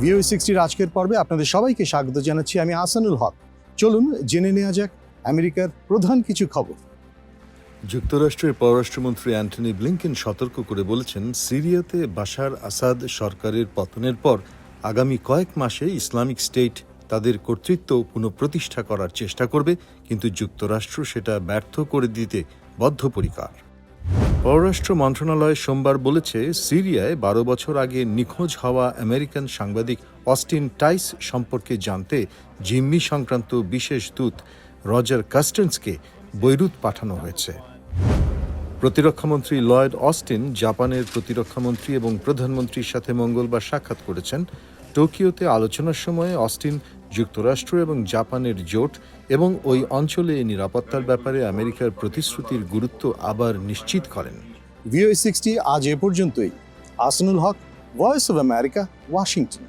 ভিও সিক্সটির আজকের পর্বে আপনাদের সবাইকে স্বাগত জানাচ্ছি আমি আসানুল হক। চলুন জেনে নেওয়া যাক আমেরিকার প্রধান কিছু খবর। যুক্তরাষ্ট্রের পররাষ্ট্রমন্ত্রী অ্যান্টনি ব্লিংকেন সতর্ক করে বলেছেন, সিরিয়াতে বাশার আসাদ সরকারের পতনের পর আগামী কয়েক মাসে ইসলামিক স্টেট তাদের কর্তৃত্ব পুনঃপ্রতিষ্ঠা করার চেষ্টা করবে, কিন্তু যুক্তরাষ্ট্র সেটা ব্যর্থ করে দিতে বদ্ধপরিকর। পররাষ্ট্র মন্ত্রণালয় সোমবার বলেছে, সিরিয়ায় বারো বছর আগে নিখোঁজ হওয়া আমেরিকান সাংবাদিক অস্টিন টাইস সম্পর্কে জানতে জিম্মি সংক্রান্ত বিশেষ দূত রজার কাস্টেন্সকে বৈরুত পাঠানো হয়েছে। প্রতিরক্ষামন্ত্রী লয়েড অস্টিন জাপানের প্রতিরক্ষামন্ত্রী এবং প্রধানমন্ত্রীর সাথে মঙ্গলবার সাক্ষাৎ করেছেন। টোকিওতে আলোচনার সময় অস্টিন যুক্তরাষ্ট্র এবং জাপানের জোট এবং ওই অঞ্চলে নিরাপত্তার ব্যাপারে আমেরিকার প্রতিশ্রুতির গুরুত্ব আবার নিশ্চিত করেন। ভিও সিক্সটি আজ এ পর্যন্তই। Asanul Haque Voice of America Washington